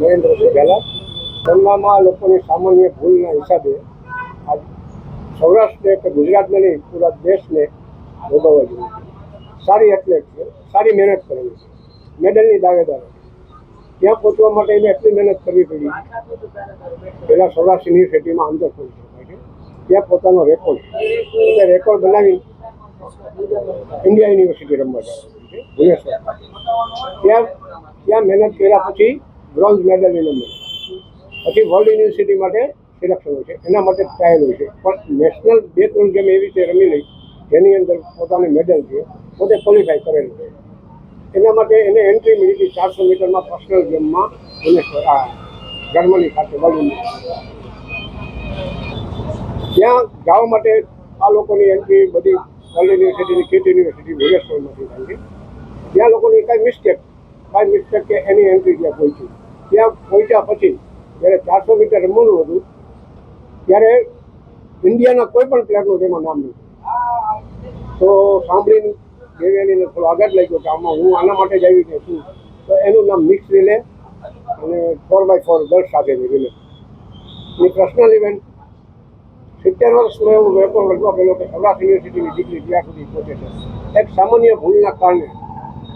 નરેન્દ્રસિંહ ઝાલા. રમવામાં લોકોની સામાન્ય ભૂલના હિસાબે આજ સૌરાષ્ટ્રને કે ગુજરાતને નહીં, પૂરા દેશને ભોગવવા જોઈએ સારી એથ્લેટ છે, સારી મહેનત કરેલી છે. મેડલની દાવેદાર ત્યાં પહોંચવા માટે એને એટલી મહેનત કરવી પડી. પહેલાં સૌરાષ્ટ્ર યુનિવર્સિટીમાં અંદર પહોંચી ત્યાં પોતાનો રેકોર્ડ એટલે રેકોર્ડ બનાવી ઇન્ડિયા યુનિવર્સિટી રમવા જાય ભુવનેશ્વર. ત્યાં ત્યાં મહેનત કર્યા પછી બ્રોન્ઝ મેડલ એને પછી વર્લ્ડ યુનિવર્સિટી માટે સિલેક્શન હોય છે. એના માટે ટ્રાયલ હોય છે. પણ નેશનલ બે ત્રણ ગેમ એવી રીતે રમી લઈ, જેની અંદર પોતાની મેડલ છે, પોતે ક્વોલિફાય કરેલું છે. એના માટે એને એન્ટ્રી મળી હતી ચારસો મીટરમાં પર્સનલ ગેમમાં ભુવનેશ્વર જર્મની ખાતે વર્લ્ડ ત્યાં જવા માટે આ લોકોની એન્ટ્રી બધી વર્લ્ડ યુનિવર્સિટીની કેટ યુનિવર્સિટી, ભુવનેશ્વરમાંથી થાય છે. ત્યાં લોકોની કાંઈ મિસ્ટેક કાંઈ મિસ્ટેક કે એની એન્ટ્રી ત્યાં પહોંચી ત્યાં પહોંચ્યા પછી, જ્યારે ચારસો મીટર રમવાનું હતું, ત્યારે ઇન્ડિયાના કોઈ પણ પ્લેયરનું તેમાં નામ નહીં તો સાંભળીને દેવ્યાનીને થોડો આઘાત લાગ્યો કે આમાં હું આના માટે જ આવી કે શું તો એનું નામ મિક્સ રિલે અને ફોર બાય ફોર ગર્લ્સ સાથેની રિલે. એ પર્સનલ ઇવેન્ટ સિત્તેર વર્ષનો એવો રેકોર્ડ રજૂ પહેલો કે સૌરાષ્ટ્ર યુનિવર્સિટીની ડિગ્રી ત્યાં સુધી પહોંચે છે. એક સામાન્ય ભૂલના કારણે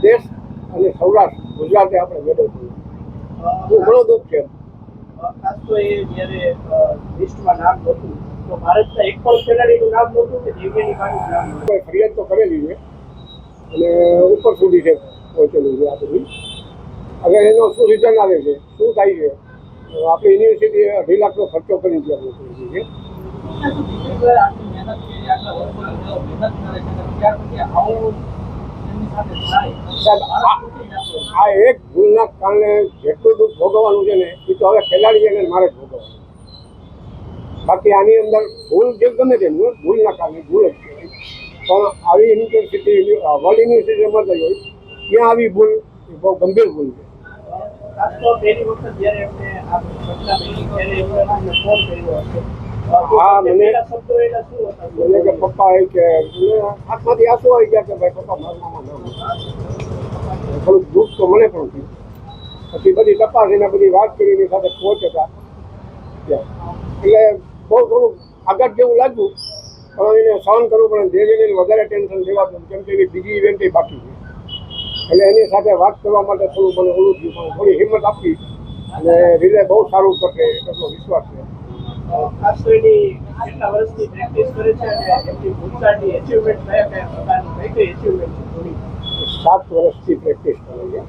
દેશ અને સૌરાષ્ટ્ર ગુજરાતે આપણે હું ઘણો દુઃખ છે. ખાસ તો એ જ્યારે લિસ્ટમાં નામ નહોતું તો ભારતના એક પણ ખેલાડીનું નામ નહોતું કે દિવ્યાની બાનું નામ કોઈ ફરિયાદ તો કરેલી છે. અને ઉપર સુધી છે પહોંચેલું છે આ બધું. હવે એનો શું રિટર્ન આવે છે? શું થાય છે? આપણી યુનિવર્સિટી અઢી લાખનો ખર્ચો કરી છે આપણે કરી છે સાહેબ આ એક ભૂલના કારણે જેટલું દુઃખ ભોગવવાનું છે ને એ તો હવે ખેલાડી એને મારે ભોગવવાનું બાકી આની અંદર ભૂલ જે ગમે તે ભૂલના કારણે ભૂલ જ છે પણ આવી યુનિવર્સિટી વર્લ્ડ યુનિવર્સિટીમાં થઈ હોય ત્યાં આવી ભૂલ એ બહુ ગંભીર ભૂલ છે. હા, મને- કે પપ્પા એ કે મને આંખમાંથી આંસુ આવી ગયા કે ભાઈ પપ્પા મારા થોડુંક દુઃખ તો મને પણ થયું. પછી બધી તપાસ એને બધી વાત કરી એની સાથે પહોંચતા એટલે બહુ થોડુંક આઘાત જેવું લાગ્યું, પણ એને સહન કરવું પડે ધીરે વધારે ટેન્શન લેવાતું, કેમ કે એની બીજી ઇવેન્ટ બાકી છે. એટલે એની સાથે વાત કરવા માટે થોડું મને ઓળું થયું, પણ થોડી હિંમત આપી અને રિલે બહુ સારું કરશે એટલો વિશ્વાસ છે. ખાસ કેટલા વર્ષથી પ્રેક્ટિસ કરે છે થોડી? સાત વર્ષથી પ્રેક્ટિસ કરે છે.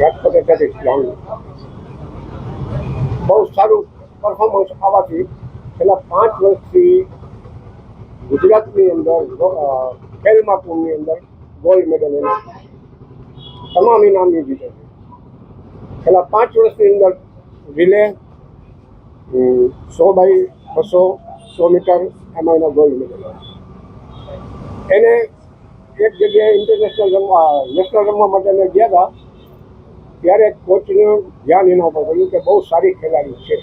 રાજકોટ એથ્લેટિક્સ ગ્રાઉન્ડ બહુ સારું પરફોર્મન્સ આવવાથી છેલ્લા પાંચ વર્ષથી ગુજરાતની અંદર ખેલ મહાકુંભની અંદર ગોલ્ડ મેડલ એના તમામ ઇનામ જીતે છે. છેલ્લા પાંચ વર્ષની અંદર રિલે સો બાય બસો, સો મીટર એમાં એનો ગોલ્ડ મેડલ એને એક જગ્યાએ ઇન્ટરનેશનલ રમવા નેશનલ રમવા માટે અમે ગયા હતા. ત્યારે કોચનું ધ્યાન એના ઉપર કર્યું કે બહુ સારી ખેલાડી છે.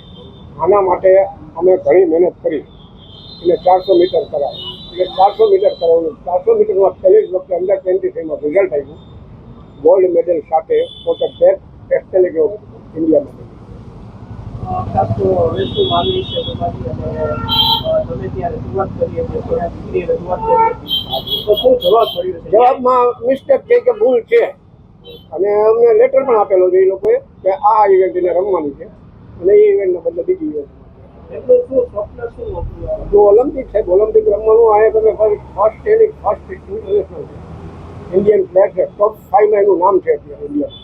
આના માટે અમે ઘણી મહેનત કરી. એટલે ચારસો મીટર કરાવી એટલે ચારસો મીટર કરાવ્યું. ચારસો મીટરમાં પહેલી જ વખતે અંડર ટ્વેન્ટી થ્રીમાં રિઝલ્ટ આવ્યું. ગોલ્ડ મેડલ સાથે પોતે બેસ્ટ ટેસ્ટ ગયો ઇન્ડિયામાં ખાસ તો હવે શું માંગણી છે. તમારી અને અ, તમે ત્યારે શરૂઆત કરી હતી. તો શું જવાબ મળ્યો છે? જવાબમાં મિસ્ટેક છે કે ભૂલ છે. અને અમને લેટર પણ આપેલો છે એ લોકોએ કે આ ઇવેન્ટ એને રમવાની છે. અને એ ઇવેન્ટને બદલે બીજી ઇવેન્ટ ઓલિમ્પિક છે ઓલિમ્પિક રમવાનું આ તમે ફર્સ્ટ એની ફર્સ્ટ ઇન્ટરનેશનલ ઇન્ડિયન પ્લેયર છે. ટોપ ફાઈવમાં એનું નામ છે અત્યારે ઇન્ડિયા